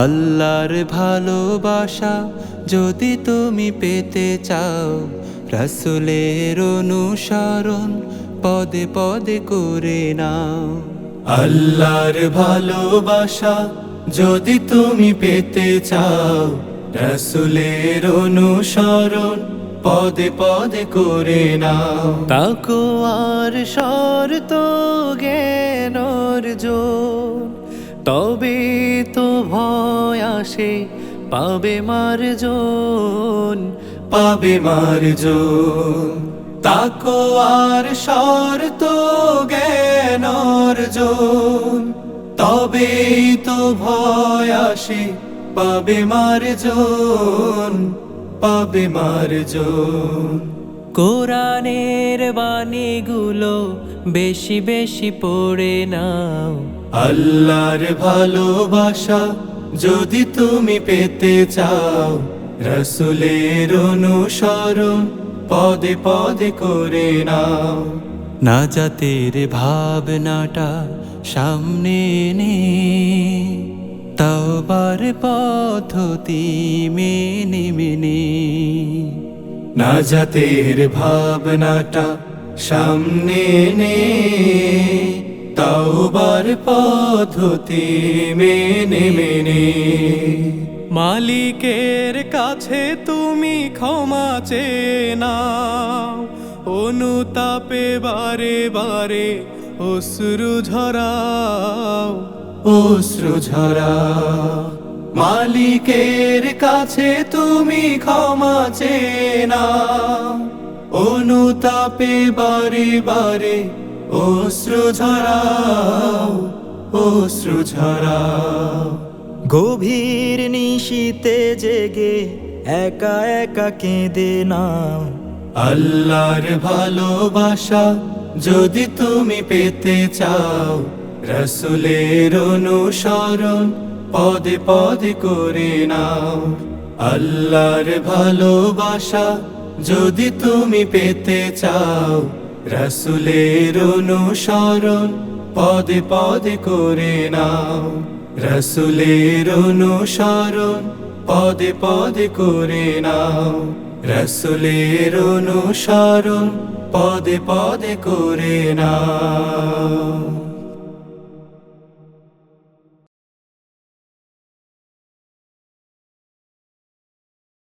আল্লাহর ভালোবাসা যদি তুমি পেতে চাও, রসুলের অনুসরণ পদে পদে করে নাও। আল্লাহর ভালোবাসা যদি তুমি পেতে চাও রসুলের অনুসরণ পদে পদে করে নাও। তাকো আর শর্ত জ্ঞান অর্জন তবে তো ভয় আসে পাবে মার্জন। পাবে মার্জন। তাকো আর শর্ত জ্ঞান অর্জন তবেই তো ভয় আসে পাবে মার্জন পাবে মার্জন। কোরআনের বাণীগুলো বেশি বেশি পড়ে নাও। আল্লাহর ভালোবাসা যদি তুমি পেতে চাও রসুলের অনুসরণ পদে পদে করে নাও। না জাতের ভাবনাটা সামনে নে। তাওবার পদ্ধতি মেনে মেনে না জাতের ভাবনাটা সামনে নে তাওবার পদ্ধতি মেনে মেনে মালিকের কাছে তুমি ক্ষমা চেয়ে নাও অনুতাপে বারে বারে অশ্রু ঝরাও। অশ্রু ঝরা। মালিকের কাছে তুমি ক্ষমা চেনা অনুতাপে বারে বারে অশ্রু ঝরাও, অশ্রু গভীর নিশীতে জেগে একা একা কেঁদে নাও। আল্লাহর ভালোবাসা যদি তুমি পেতে চাও রসুলের অনুসরণ পদে পদে করে নাও। আল্লাহর ভালোবাসা যদি তুমি পেতে চাও, রসুলের অনুসরণ পদে পদে করে নাও। রসুলের অনুসরণ পদে পদে করে নাও। রসুলের অনুসরণ পদে পদে করে নাও।